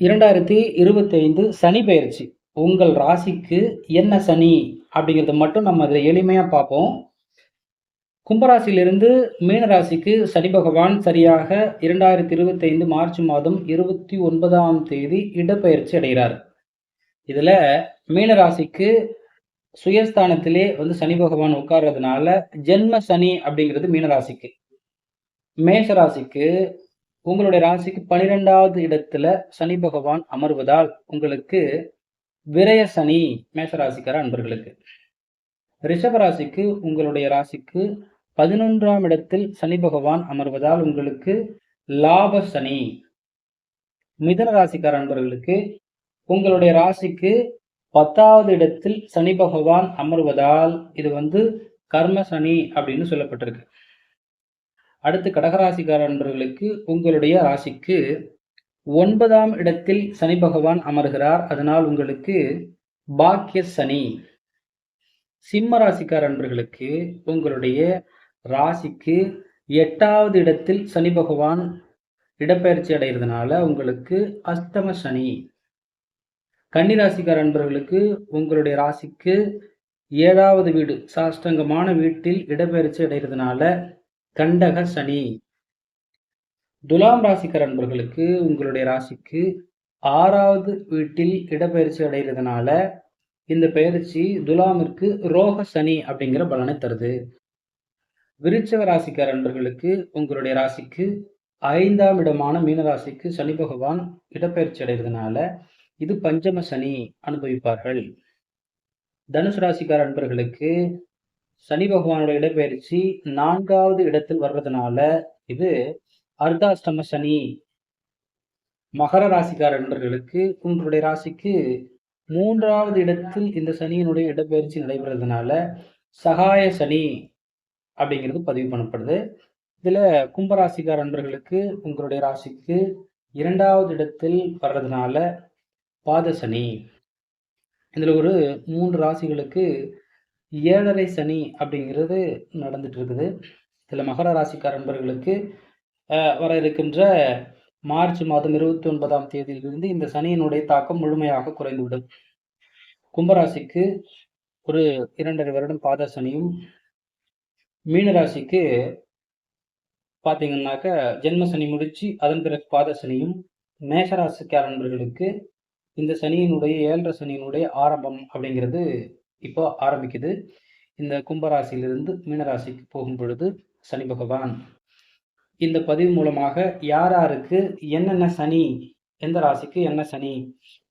இரண்டாயிரத்தி இருபத்தைந்து சனி பயிற்சி. உங்கள் ராசிக்கு என்ன சனி அப்படிங்கிறத மட்டும் நம்ம அதில் எளிமையாக பார்ப்போம். கும்பராசியிலிருந்து மீன ராசிக்கு சனி பகவான் சரியாக இரண்டாயிரத்தி இருபத்தைந்து மார்ச் மாதம் இருபத்தி ஒன்பதாம் தேதி இடப்பெயர்ச்சி அடைகிறார். இதில் மீன ராசிக்கு சுயஸ்தானத்திலே வந்து சனி பகவான் உட்கார்றதுனால ஜென்ம சனி அப்படிங்கிறது மீனராசிக்கு மேஷ ராசிக்கு உங்களுடைய ராசிக்கு பனிரெண்டாவது இடத்துல சனி பகவான் அமர்வதால் உங்களுக்கு விரய சனி மேஷராசிக்கார அன்பர்களுக்கு. ரிஷபராசிக்கு உங்களுடைய ராசிக்கு பதினொன்றாம் இடத்தில் சனி பகவான் அமர்வதால் உங்களுக்கு லாப சனி. மிதன ராசிக்கார அன்பர்களுக்கு உங்களுடைய ராசிக்கு பத்தாவது இடத்தில் சனி பகவான் அமர்வதால் இது வந்து கர்ம சனி அப்படின்னு சொல்லப்பட்டிருக்கு. அடுத்து கடகராசிக்கார நண்பர்களுக்கு உங்களுடைய ராசிக்கு ஒன்பதாம் இடத்தில் சனி பகவான் அமர்கிறார். அதனால் உங்களுக்கு பாக்கிய சனி. சிம்ம ராசிக்கார நண்பர்களுக்கு உங்களுடைய ராசிக்கு எட்டாவது இடத்தில் சனி பகவான் இடப்பெயர்ச்சி அடைகிறதுனால உங்களுக்கு அஸ்தம சனி. கன்னிராசிக்கார நண்பர்களுக்கு உங்களுடைய ராசிக்கு ஏழாவது வீடு சாஷ்டங்கமான வீட்டில் இடப்பெயர்ச்சி அடைகிறதுனால கண்டக சனி. துலாம் ராசிக்கர் அன்பர்களுக்கு உங்களுடைய ராசிக்கு ஆறாவது வீட்டில் இடப்பெயர்ச்சி அடைகிறதுனால இந்த பயிற்சி துலாமிற்கு ரோக சனி அப்படிங்கிற பலனை தருது. விருச்சக ராசிக்கார அன்பர்களுக்கு உங்களுடைய ராசிக்கு ஐந்தாம் இடமான மீன ராசிக்கு சனி பகவான் இடப்பெயர்ச்சி அடைகிறதுனால இது பஞ்சம சனி அனுபவிப்பார்கள். தனுசு ராசிக்கார அன்பர்களுக்கு சனி பகவானோட இடப்பெயர்ச்சி நான்காவது இடத்தில் வர்றதுனால இது அர்த்தாஷ்டம சனி மகர ராசிக்கார நண்பர்களுக்கு உங்களுடைய ராசிக்கு மூன்றாவது இடத்தில் இந்த சனியினுடைய இடப்பெயர்ச்சி நடைபெறதுனால சகாய சனி அப்படிங்கிறது பதிவு பண்ணப்படுது. இதுல கும்பராசிக்கார நண்பர்களுக்கு உங்களுடைய ராசிக்கு இரண்டாவது இடத்தில் வர்றதுனால பாத சனி இதுல ஒரு மூன்று ராசிகளுக்கு ஏழரை சனி அப்படிங்கிறது நடந்துட்டு இருக்குது இதில் மகர ராசிக்கார நண்பர்களுக்கு வர இருக்கின்ற மார்ச் மாதம் இருபத்தி ஒன்பதாம் தேதியிலிருந்து இந்த சனியினுடைய தாக்கம் முழுமையாக குறைந்துவிடும். கும்பராசிக்கு ஒரு இரண்டரை வருடம் பாத சனியும் மீனராசிக்கு பார்த்தீங்கன்னாக்க ஜென்ம சனி முடிச்சு அதன் பிறகு பாத சனியும் மேஷராசிக்கார நண்பர்களுக்கு இந்த சனியினுடைய ஏழரை சனியினுடைய ஆரம்பம் அப்படிங்கிறது இப்போ ஆரம்பிக்குது. இந்த கும்பராசியிலிருந்து மீனராசிக்கு போகும் பொழுது சனி பகவான். இந்த பதிவு மூலமாக யார் யாருக்கு என்னென்ன சனி எந்த ராசிக்கு என்ன சனி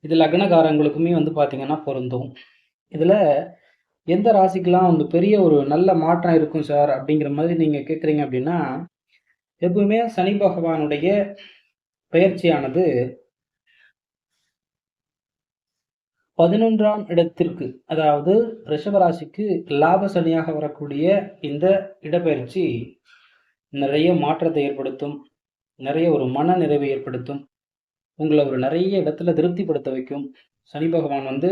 இது லக்னகாரங்களுக்குமே வந்து பார்த்தீங்கன்னா பொருந்தும். இதில் எந்த ராசிக்கெலாம் வந்து பெரிய ஒரு நல்ல மாற்றம் இருக்கும் சார் அப்படிங்கிற மாதிரி நீங்கள் கேட்குறீங்க அப்படின்னா எப்பவுமே சனி பகவானுடைய பயிற்சியானது பதினொன்றாம் இடத்திற்கு அதாவது ரிஷபராசிக்கு லாப சனியாக வரக்கூடிய இந்த இடப்பெயர்ச்சி நிறைய மாற்றத்தை ஏற்படுத்தும் நிறைய ஒரு மன நிறைவை ஏற்படுத்தும் உங்களை ஒரு நிறைய இடத்துல திருப்திப்படுத்த வைக்கும். சனி பகவான் வந்து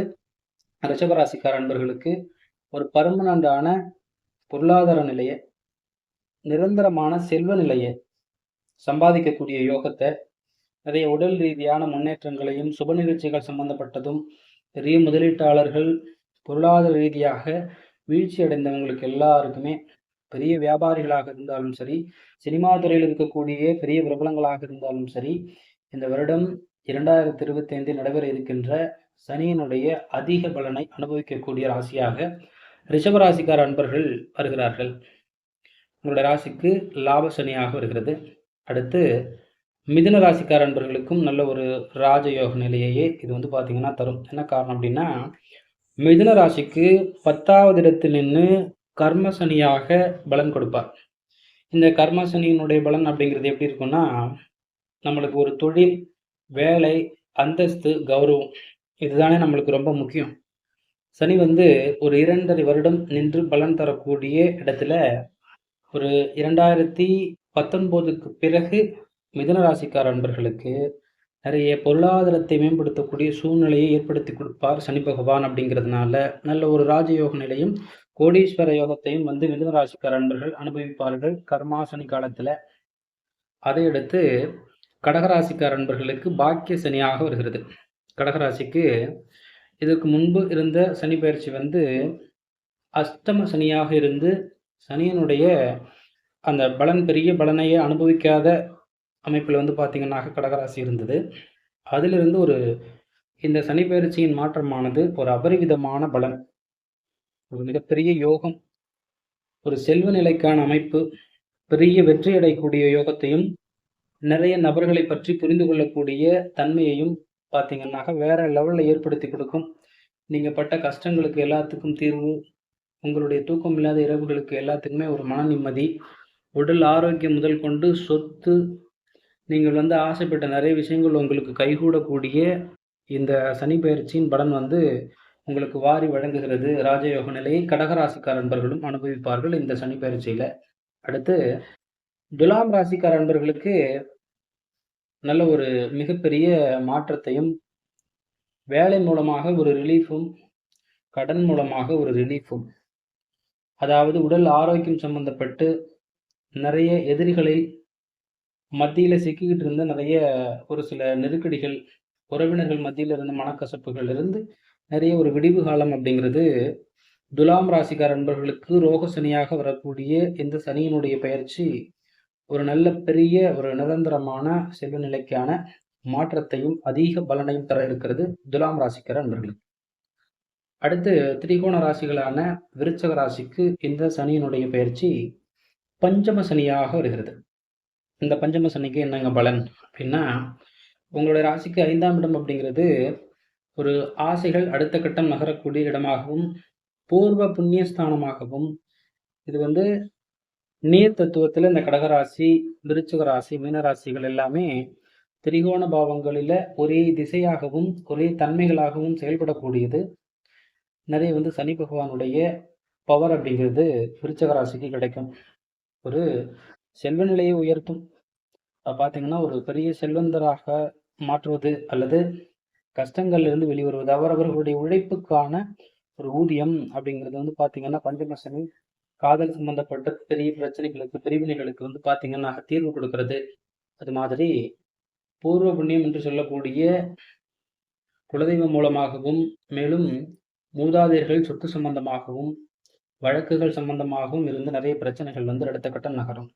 ரிஷபராசிக்கார அன்பர்களுக்கு ஒரு பர்மனண்டான பொருளாதார நிலையை நிரந்தரமான செல்வ நிலையை சம்பாதிக்கக்கூடிய யோகத்தை நிறைய உடல் ரீதியான முன்னேற்றங்களையும் சுப நிகழ்ச்சிகள் சம்பந்தப்பட்டதும் பெரிய முதலீட்டாளர்கள் பொருளாதார ரீதியாக வீழ்ச்சி அடைந்தவங்களுக்கு எல்லாருக்குமே பெரிய வியாபாரிகளாக இருந்தாலும் சரி சினிமா துறையில் இருக்கக்கூடிய பெரிய பிரபலங்களாக இருந்தாலும் சரி இந்த வருடம் இரண்டாயிரத்தி இருபத்தி ஐந்தில் நடைபெற இருக்கின்ற சனியினுடைய அதிக பலனை அனுபவிக்கக்கூடிய ராசியாக ரிஷபராசிக்கார அன்பர்கள் வருகிறார்கள். உங்களுடைய ராசிக்கு லாப சனியாக வருகிறது. அடுத்து மிதுன ராசிக்காரன்பர்களுக்கும் நல்ல ஒரு ராஜயோக நிலையையே இது வந்து பார்த்தீங்கன்னா தரும். என்ன காரணம் அப்படின்னா மிதுன ராசிக்கு பத்தாவது இடத்தில் நின்று கர்மசனியாக பலன் கொடுப்பார். இந்த கர்மசனியினுடைய பலன் அப்படிங்கிறது எப்படி இருக்குன்னா நம்மளுக்கு ஒரு தொழில் வேலை அந்தஸ்து கௌரவம் இதுதானே நம்மளுக்கு ரொம்ப முக்கியம். சனி வந்து ஒரு இரண்டரை வருடம் நின்று பலன் தரக்கூடிய இடத்துல ஒரு இரண்டாயிரத்தி பத்தொன்பதுக்கு பிறகு மிதன ராசிக்கார அன்பர்களுக்கு நிறைய பொருளாதாரத்தை மேம்படுத்தக்கூடிய சூழ்நிலையை ஏற்படுத்தி கொடுப்பார் சனி பகவான் அப்படிங்கிறதுனால. நல்ல ஒரு ராஜயோக நிலையும் கோடீஸ்வர யோகத்தையும் வந்து மிதன ராசிக்கார அன்பர்கள் அனுபவிப்பார்கள். கர்மாசனி காலத்தில் அதையடுத்து கடகராசிக்கார அன்பர்களுக்கு பாக்கிய சனியாக வருகிறது. கடகராசிக்கு இதற்கு முன்பு இருந்த சனி பயிற்சி வந்து அஷ்டம சனியாக இருந்து சனியனுடைய அந்த பலன் பெரிய பலனையே அனுபவிக்காத அமைப்பில் வந்து பார்த்திங்கன்னா கடகராசி இருந்தது. அதிலிருந்து ஒரு இந்த சனி பயிற்சியின் மாற்றமானது ஒரு அபரிவிதமான பலன். ஒரு மிகப்பெரிய யோகம். ஒரு செல்வ நிலைக்கான அமைப்பு. பெரிய வெற்றி அடையக்கூடிய யோகத்தையும் நிறைய நபர்களை பற்றி புரிந்து கொள்ளக்கூடிய தன்மையையும் பார்த்தீங்கன்னாக்கா வேற லெவலில் ஏற்படுத்தி கொடுக்கும். நீங்கள் பட்ட கஷ்டங்களுக்கு எல்லாத்துக்கும் தீர்வு. உங்களுடைய தூக்கம் இல்லாத இரவுகளுக்கு எல்லாத்துக்குமே ஒரு மன நிம்மதி. உடல் ஆரோக்கியம் முதல் கொண்டு சொத்து நீங்கள் வந்து ஆசைப்பட்ட நிறைய விஷயங்கள் உங்களுக்கு கைகூடக்கூடிய இந்த சனி பயிற்சியின் பலன் வந்து உங்களுக்கு வாரி வழங்குகிறது. ராஜயோக நிலையை கடகராசிக்கார அன்பர்களும் அனுபவிப்பார்கள் இந்த சனி பயிற்சியில். அடுத்து துலாம் ராசிக்கார அன்பர்களுக்கு நல்ல ஒரு மிகப்பெரிய மாற்றத்தையும் வேலை மூலமாக ஒரு ரிலீஃபும் கடன் மூலமாக ஒரு ரிலீஃபும் அதாவது உடல் ஆரோக்கியம் சம்பந்தப்பட்டு நிறைய எதிரிகளை மத்தியில் சிக்கிக்கிட்டு இருந்த நிறைய ஒரு சில நெருக்கடிகள் உறவினர்கள் மத்தியில் இருந்த மனக்கசப்புகள் இருந்து நிறைய ஒரு விடிவு காலம் அப்படிங்கிறது துலாம் ராசிக்கார நண்பர்களுக்கு ரோக சனியாக வரக்கூடிய இந்த சனியினுடைய பயிற்சி ஒரு நல்ல பெரிய ஒரு நிரந்தரமான செல்வ நிலைக்கான மாற்றத்தையும் அதிக பலனையும் தர இருக்கிறது துலாம் ராசிக்கார நண்பர்களுக்கு அடுத்து திரிகோண ராசிகளான விருச்சக ராசிக்கு இந்த சனியினுடைய பயிற்சி பஞ்சம சனியாக வருகிறது. இந்த பஞ்சம சனிக்கு என்னங்க பலன்? அப்படின்னா உங்களுடைய ராசிக்கு ஐந்தாம் இடம் அப்படிங்கிறது ஒரு ஆசைகள் அடுத்த கட்டம் நகரக்கூடிய இடமாகவும் பூர்வ புண்ணியஸ்தானமாகவும் இது வந்து நீர் தத்துவத்தில் இந்த கடகராசி விருச்சிக ராசி மீனராசிகள் எல்லாமே திரிகோண பாவங்களில் ஒரே திசையாகவும் ஒரே தன்மைகளாகவும் செயல்படக்கூடியது. நிறைய வந்து சனி பகவானுடைய பவர் அப்படிங்கிறது விருச்சக ராசிக்கு கிடைக்கும். ஒரு செல்வ நிலையை உயர்த்தும் பார்த்தீங்கன்னா ஒரு பெரிய செல்வந்தராக மாற்றுவது அல்லது கஷ்டங்கள்லேருந்து வெளிவருவது அவரவர்களுடைய உழைப்புக்கான ஒரு ஊதியம் அப்படிங்கிறது வந்து பார்த்தீங்கன்னா பஞ்சமசனி காதல் சம்பந்தப்பட்ட பெரிய பிரச்சனைகளுக்கு பிரிவினைகளுக்கு வந்து பார்த்தீங்கன்னா தீர்வு கொடுக்கறது. அது மாதிரி பூர்வ புண்ணியம் என்று சொல்லக்கூடிய குலதெய்வம் மூலமாகவும் மேலும் மூதாதையர்கள் சொத்து சம்பந்தமாகவும் வழக்குகள் சம்பந்தமாகவும் இருந்து நிறைய பிரச்சனைகள் வந்து அடுத்த கட்டம் நகரும்.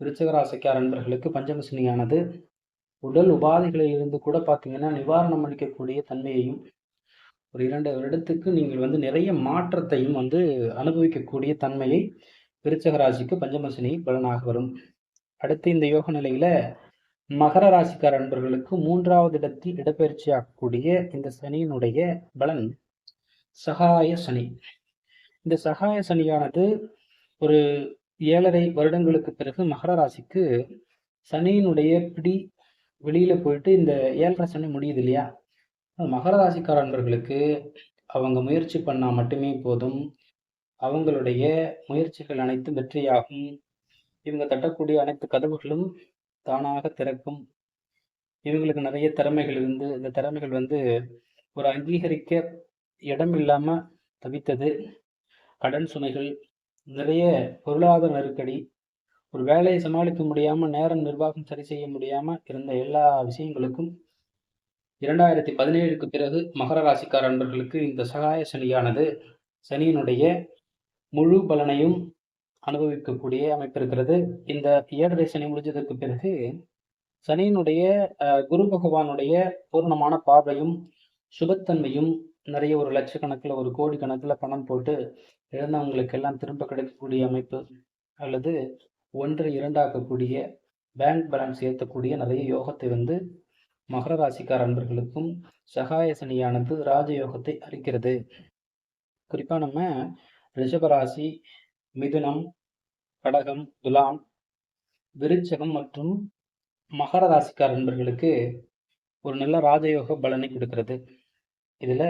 விருச்சகராசிக்கார நண்பர்களுக்கு பஞ்சமசினியானது. உடல் உபாதைகளில் இருந்து கூட பார்த்தீங்கன்னா நிவாரணம் அளிக்கக்கூடிய தன்மையையும் ஒரு இரண்டு வருடத்துக்கு நீங்கள் வந்து நிறைய மாற்றத்தையும் வந்து அனுபவிக்கக்கூடிய தன்மையை விருச்சகராசிக்கு பஞ்சமசனி பஞ்சமசினி பலனாக வரும். அடுத்து இந்த யோக நிலையில மகர ராசிக்கார அன்பர்களுக்கு மூன்றாவது இடத்தில் இடப்பெயர்ச்சி ஆகக்கூடிய இந்த சனியினுடைய பலன் சகாய சனி. இந்த சகாய சனியானது ஒரு ஏழரை வருடங்களுக்கு பிறகு மகர ராசிக்கு சனியினுடைய பிடி வெளியில போயிட்டு இந்த ஏழரை சனி முடியுது இல்லையா? மகர ராசிக்கார நண்பர்களுக்கு அவங்க முயற்சி பண்ணால் மட்டுமே போதும். அவங்களுடைய முயற்சிகள் அனைத்தும் வெற்றியாகும். இவங்க தட்டக்கூடிய அனைத்து கதவுகளும் தானாக திறக்கும். இவங்களுக்கு நிறைய திறமைகள் இருந்து இந்த திறமைகள் வந்து ஒரு அங்கீகரிக்க இடம் இல்லாமல் தவித்தது. கடன் சுமைகள் நிறைய பொருளாதார நெருக்கடி ஒரு வேலையை சமாளிக்க முடியாமல் நேரம் நிர்வாகம் சரி செய்ய முடியாமல் இருந்த எல்லா விஷயங்களுக்கும் இரண்டாயிரத்தி பதினேழுக்கு பிறகு மகர ராசிக்காரன்றர்களுக்கு இந்த சகாய சனியானது சனியினுடைய முழு பலனையும் அனுபவிக்கக்கூடிய அமைப்பு இருக்கிறது. இந்த ஏழரை சனி முடிஞ்சதற்கு பிறகு சனியினுடைய குரு பகவானுடைய பூர்ணமான பார்வையும் சுபத்தன்மையும் நிறைய ஒரு லட்சக்கணக்கில் ஒரு கோடி கணக்கில் பணம் போட்டு இழந்தவங்களுக்கு எல்லாம் திரும்ப கிடைக்கக்கூடிய அமைப்பு அல்லது ஒன்று இரண்டாக்கக்கூடிய பேங்க் பேலன்ஸ் ஏற்றக்கூடிய நிறைய யோகத்தை வந்து மகர ராசிக்கார அன்பர்களுக்கும் சகாய சனியானது ராஜயோகத்தை அளிக்கிறது. குறிப்பாக நம்ம ரிஷபராசி மிதுனம் கடகம் துலாம் விருச்சகம் மற்றும் மகர ராசிக்கார அன்பர்களுக்கு ஒரு நல்ல ராஜயோக பலனை கொடுக்கிறது. இதில்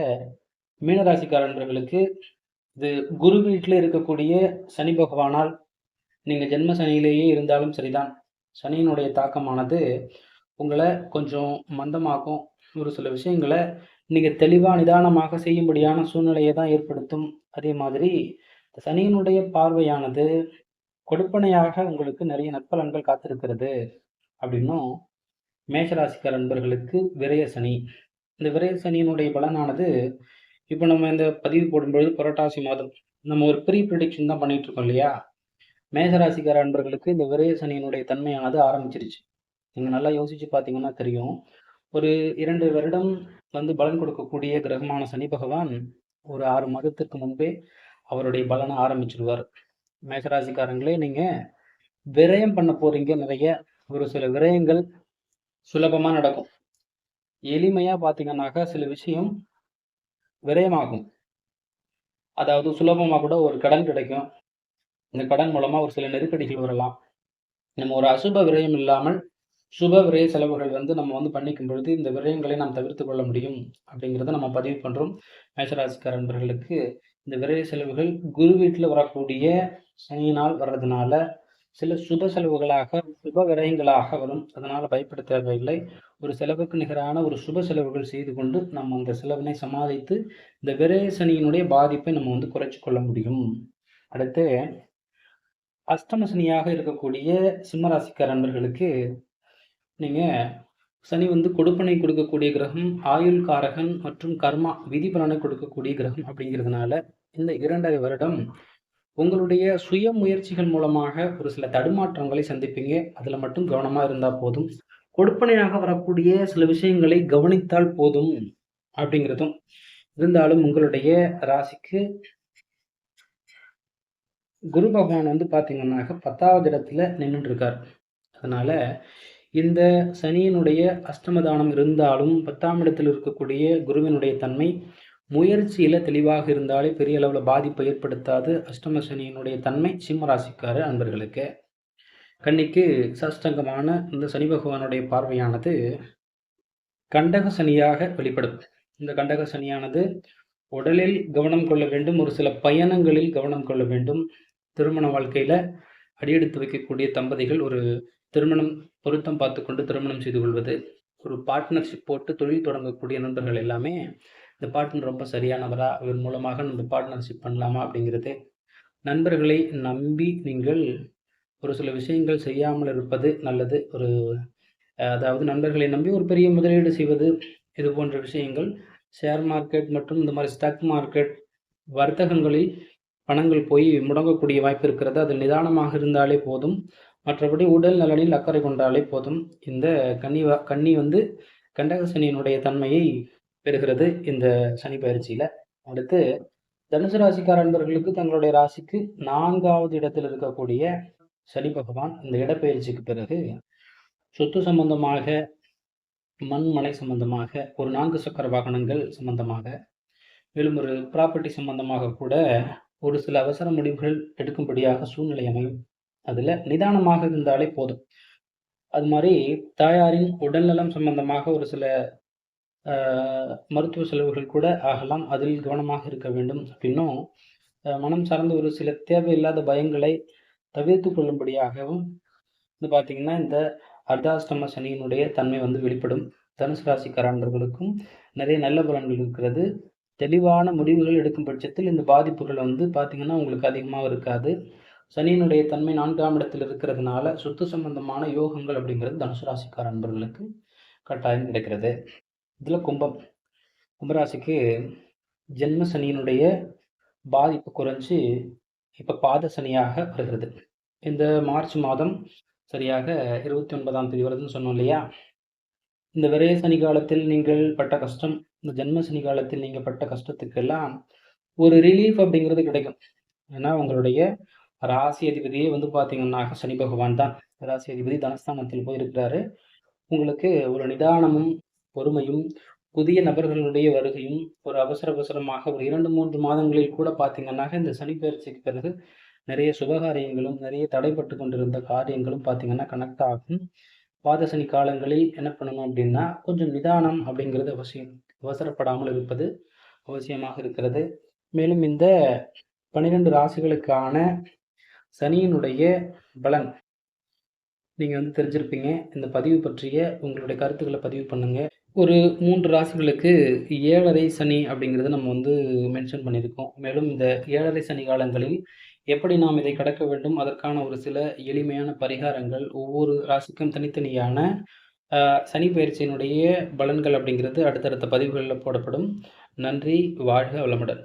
மீனராசிக்கார அன்பர்களுக்கு இது குரு வீட்டில் இருக்கக்கூடிய சனி பகவானால் நீங்கள் ஜென்ம சனியிலேயே இருந்தாலும் சரிதான். சனியினுடைய தாக்கமானது உங்களை கொஞ்சம் மந்தமாக்கும். ஒரு சில விஷயங்களை நீங்கள் தெளிவாக நிதானமாக செய்யும்படியான சூழ்நிலையை தான் ஏற்படுத்தும். அதே மாதிரி சனியினுடைய பார்வையானது கொடுப்பனையாக உங்களுக்கு நிறைய நற்பலன்கள் காத்திருக்கிறது அப்படின்னும் மேஷராசிக்கார நண்பர்களுக்கு விரய சனி. இந்த விரய சனியினுடைய பலனானது இப்போ நம்ம இந்த பதிவு போடும்பொழுது புரட்டாசி மாதம் நம்ம ஒரு ப்ரீ ப்ரிடிக்ஷன் தான் பண்ணிட்டு இருக்கோம் இல்லையா? மேசராசிக்கார அன்பர்களுக்கு இந்த விரய சனியினுடைய தன்மையானது ஆரம்பிச்சிருச்சு. நீங்கள் நல்லா யோசிச்சு பார்த்தீங்கன்னா தெரியும். ஒரு இரண்டு வருடம் வந்து பலன் கொடுக்கக்கூடிய கிரகமான சனி பகவான் ஒரு ஆறு மாதத்திற்கு முன்பே அவருடைய பலனை ஆரம்பிச்சிருவார். மேசராசிக்காரங்களே நீங்கள் விரயம் பண்ண போறீங்க நிறைய. ஒரு சில விரயங்கள் சுலபமாக நடக்கும். எளிமையாக பார்த்தீங்கன்னாக்கா சில விஷயம் விரயமாகும். அதாவது சுலபமாக கூட ஒரு கடன் கிடைக்கும். இந்த கடன் மூலமாக ஒரு சில நெருக்கடிகள் வரலாம். நம்ம ஒரு அசுப விரயம் இல்லாமல் சுப விரய செலவுகள் வந்து நம்ம வந்து பண்ணிக்கும் பொழுது இந்த விரயங்களை நாம் தவிர்த்து கொள்ள முடியும் அப்படிங்கிறத நம்ம பதிவு பண்ணுறோம் மேஷராசிக்கார நண்பர்களுக்கு இந்த விரய செலவுகள் குரு வீட்டில் வரக்கூடிய சனியினால் வர்றதுனால சில சுப செலவுகளாக சுப விரயங்களாக வரும். அதனால் பயப்பட தேவையில்லை. ஒரு செலவுக்கு நிகரான ஒரு சுப செலவுகள் செய்து கொண்டு நம்ம அந்த செலவினை சமாளித்து இந்த விரய சனியினுடைய பாதிப்பை நம்ம வந்து குறைச்சி கொள்ள முடியும். அடுத்து அஷ்டம சனியாக இருக்கக்கூடிய சிம்மராசிக்கார நண்பர்களுக்கு நீங்கள் சனி வந்து கொடுப்பனை கொடுக்கக்கூடிய கிரகம் ஆயுள் காரகன் மற்றும் கர்மா விதி பலனை கொடுக்கக்கூடிய கிரகம் அப்படிங்கிறதுனால இந்த இரண்டரை வருடம் உங்களுடைய சுய முயற்சிகள் மூலமாக ஒரு சில தடுமாற்றங்களை சந்திப்பீங்க. அதில் மட்டும் கவனமாக இருந்தால் போதும். கொடுப்பனையாக வரக்கூடிய சில விஷயங்களை கவனித்தால் போதும் அப்படிங்கிறதும். இருந்தாலும் உங்களுடைய ராசிக்கு குரு பகவான் வந்து பார்த்தீங்கன்னாக்க பத்தாவது இடத்துல நின்றுட்டு இருக்கார் அதனால இந்த சனியினுடைய அஷ்டமதானம் இருந்தாலும் பத்தாம் இடத்தில் இருக்கக்கூடிய குருவினுடைய தன்மை முயற்சியில் தெளிவாக இருந்தாலே பெரிய அளவில் பாதிப்பை ஏற்படுத்தாது. அஷ்டம சனியினுடைய தன்மை சிம்மராசிக்கார அன்பர்களுக்கு. கன்னிக்கு சஷ்டங்கமான இந்த சனி பகவானுடைய பார்வையானது கண்டக சனியாக வெளிப்படும். இந்த கண்டக சனியானது உடலில் கவனம் கொள்ள வேண்டும். ஒரு சில பயணங்களில் கவனம் கொள்ள வேண்டும். திருமண வாழ்க்கையில் அடியெடுத்து வைக்கக்கூடிய தம்பதிகள் ஒரு திருமணம் பொருத்தம் பார்த்து கொண்டு திருமணம் செய்து கொள்வது ஒரு பார்ட்னர்ஷிப் போட்டு தொழில் தொடங்கக்கூடிய நண்பர்கள் எல்லாமே இந்த பார்ட்னர் ரொம்ப சரியானவரா இவர் மூலமாக நம்ம பார்ட்னர்ஷிப் பண்ணலாமா அப்படிங்கிறது நண்பர்களை நம்பி நீங்கள் ஒரு சில விஷயங்கள் செய்யாமல் இருப்பது நல்லது. ஒரு அதாவது நண்பர்களை நம்பி ஒரு பெரிய முதலீடு செய்வது இது போன்ற விஷயங்கள் ஷேர் மார்க்கெட் மற்றும் இந்த மாதிரி ஸ்டாக் மார்க்கெட் வர்த்தகங்களில் பணங்கள் போய் முடங்கக்கூடிய வாய்ப்பு இருக்கிறது. அது நிதானமாக இருந்தாலே போதும். மற்றபடி உடல் நலனில் அக்கறை கொண்டாலே போதும். இந்த கன்னி கன்னி வந்து கண்டகசனியினுடைய தன்மையை பெறுகிறது இந்த சனி பயிற்சியில். அடுத்து தனுசு ராசிக்கார அன்பர்களுக்கு தங்களுடைய ராசிக்கு நான்காவது இடத்தில் இருக்கக்கூடிய சனி பகவான் இந்த இடப்பெயர்ச்சிக்கு பிறகு சொத்து சம்பந்தமாக மண் மனை சம்பந்தமாக ஒரு நான்கு சக்கர வாகனங்கள் சம்பந்தமாக மேலும் ஒரு ப்ராப்பர்ட்டி சம்பந்தமாக கூட ஒரு சில அவசர முடிவுகள் எடுக்கும்படியாக சூழ்நிலை அமையும். அதில் நிதானமாக இருந்தாலே போதும். அது மாதிரி தாயாரின் உடல்நலம் சம்பந்தமாக ஒரு சில மருத்துவ செலவுகள் கூட ஆகலாம். அதில் கவனமாக இருக்க வேண்டும். அப்படின்னும் மனம் சார்ந்த ஒரு சில தேவையில்லாத பயங்களை தவிர்த்து கொள்ளும்படியாகவும் வந்து பார்த்திங்கன்னா இந்த அர்த்தாஷ்டம சனியினுடைய தன்மை வந்து வெளிப்படும். தனுசு ராசிக்காரர்களுக்கும் நிறைய நல்ல பலன்கள் இருக்கிறது. தெளிவான முடிவுகள் எடுக்கும் பட்சத்தில் இந்த பாதிப்புகள் வந்து பார்த்திங்கன்னா உங்களுக்கு அதிகமாக இருக்காது. சனியினுடைய தன்மை நான்காம் இடத்தில் இருக்கிறதுனால சொத்து சம்பந்தமான யோகங்கள் அப்படிங்கிறது தனுசு ராசிக்கார அன்பர்களுக்கு கட்டாயம் கிடைக்கிறது. இதில் கும்பம். கும்பராசிக்கு ஜென்ம சனியினுடைய பாதிப்பு குறைஞ்சி இப்போ பாத சனியாக வருகிறது. இந்த மார்ச் மாதம் சரியாக இருபத்தி ஒன்பதாம் தேதி வருதுன்னு சொன்னோம் இல்லையா? இந்த விரைய சனி காலத்தில் நீங்கள் பட்ட கஷ்டம் இந்த ஜென்ம சனி காலத்தில் நீங்கள் பட்ட கஷ்டத்துக்கெல்லாம் ஒரு ரிலீஃப் அப்படிங்கிறது கிடைக்கும். ஏன்னா உங்களுடைய ராசி அதிபதியே வந்து பார்த்தீங்கன்னா சனி பகவான் தான். ராசி அதிபதி தனஸ்தானத்தில் போயிருக்கிறாரு. உங்களுக்கு ஒரு நிதானமும் பொறுமையும் புதிய நபர்களுடைய வருகையும் ஒரு அவசர அவசரமாக ஒரு இரண்டு மூன்று மாதங்களில் கூட பார்த்தீங்கன்னாக்க இந்த சனிப்பெயர்ச்சிக்கு பிறகு நிறைய சுபகாரியங்களும் நிறைய தடைப்பட்டு கொண்டிருந்த காரியங்களும் பார்த்தீங்கன்னா கனெக்ட் ஆகும் பாதசனி காலங்களில் என்ன பண்ணணும் அப்படின்னா கொஞ்சம் நிதானம் அப்படிங்கிறது அவசியம். அவசரப்படாமல் இருப்பது அவசியமாக இருக்கிறது. மேலும் இந்த பன்னிரெண்டு ராசிகளுக்கான சனியினுடைய பலன் நீங்கள் வந்து தெரிஞ்சிருப்பீங்க. இந்த பதிவு பற்றிய உங்களுடைய கருத்துக்களை பதிவு பண்ணுங்கள் ஒரு மூன்று ராசிகளுக்கு ஏழரை சனி அப்படிங்கிறத நம்ம வந்து மென்ஷன் பண்ணியிருக்கோம் மேலும் இந்த ஏழரை சனி காலங்களில் எப்படி நாம் இதை கடக்க வேண்டும் அதற்கான ஒரு சில எளிமையான பரிகாரங்கள் ஒவ்வொரு ராசிக்கும் தனித்தனியான அ சனி பயிற்சியினுடைய பலன்கள் அப்படிங்கிறது அடுத்தடுத்த பதிவுகள்ல போடப்படும். நன்றி. வாழ்க வளமுடன்.